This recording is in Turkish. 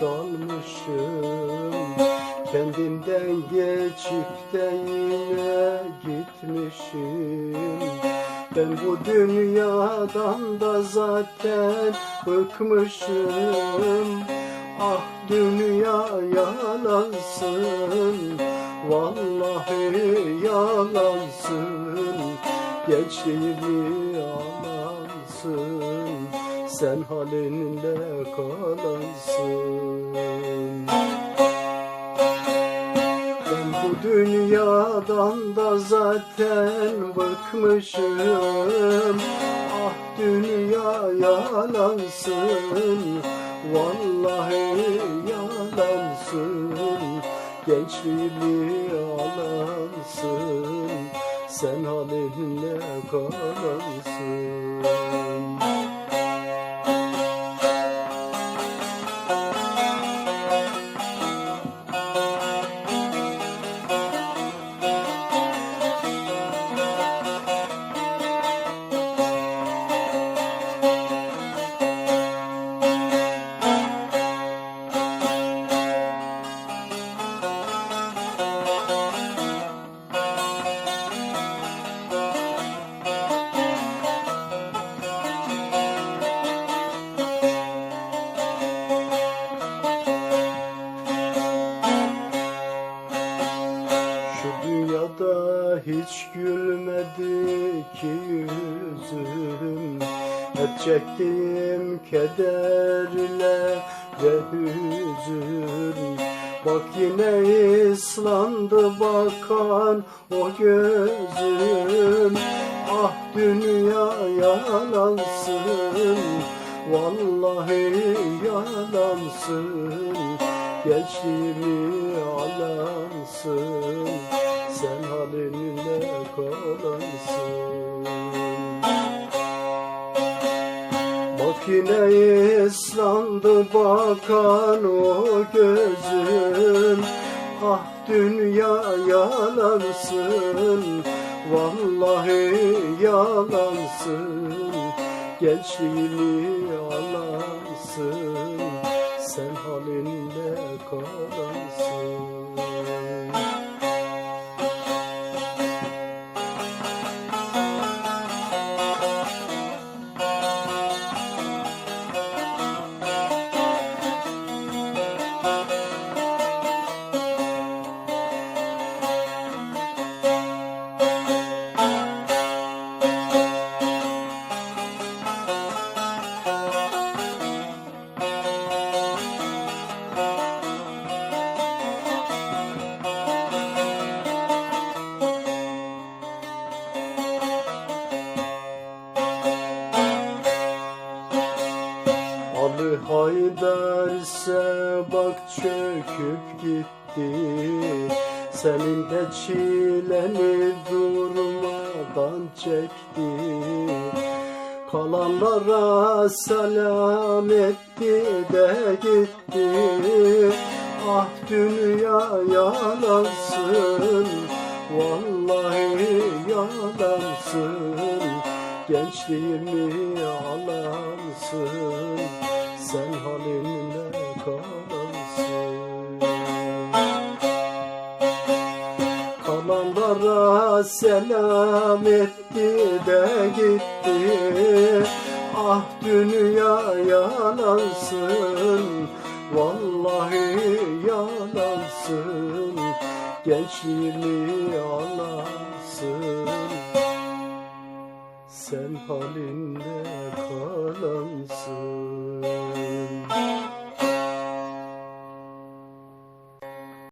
dalmışım Kendimden geçip de yine gitmişim. Ben bu dünyadan da zaten bıkmışım. Ah dünya yalansın. Vallahi yalansın. Gençliğimi yalansın Sen halinle kalansın. Ben bu dünyadan da zaten bıkmışım. Ah dünya yalansın. Vallahi yalansın. Gençliğimi yalansın Sen halinle kalansın dünyada hiç gülmedi ki yüzüm. Hep çektiğim kederle ve hüzün. Bak yine ıslandı bakan o gözüm. Ah dünya yalansın Vallahi yalansın. Gençliğimi alansın Sen halinle kalansın Bak yine ıslandı bakan o gözüm Ah dünya yalansın Vallahi yalansın. Gençliğimi yalansın Sen halinle kalansın Ali Haydar'se bak çöküp gitti. Senin de çileni durmadan çekti. Kalanlara selam etti de gitti. Ah dünya yalansın Vallahi yalansın Gençliğimi alansın. Sen halinle kalansın Kalanlara selam etti de gitti. Ah dünya yalansın Vallahi yalansın. Gençliğimi alansın Sen halinde kalansın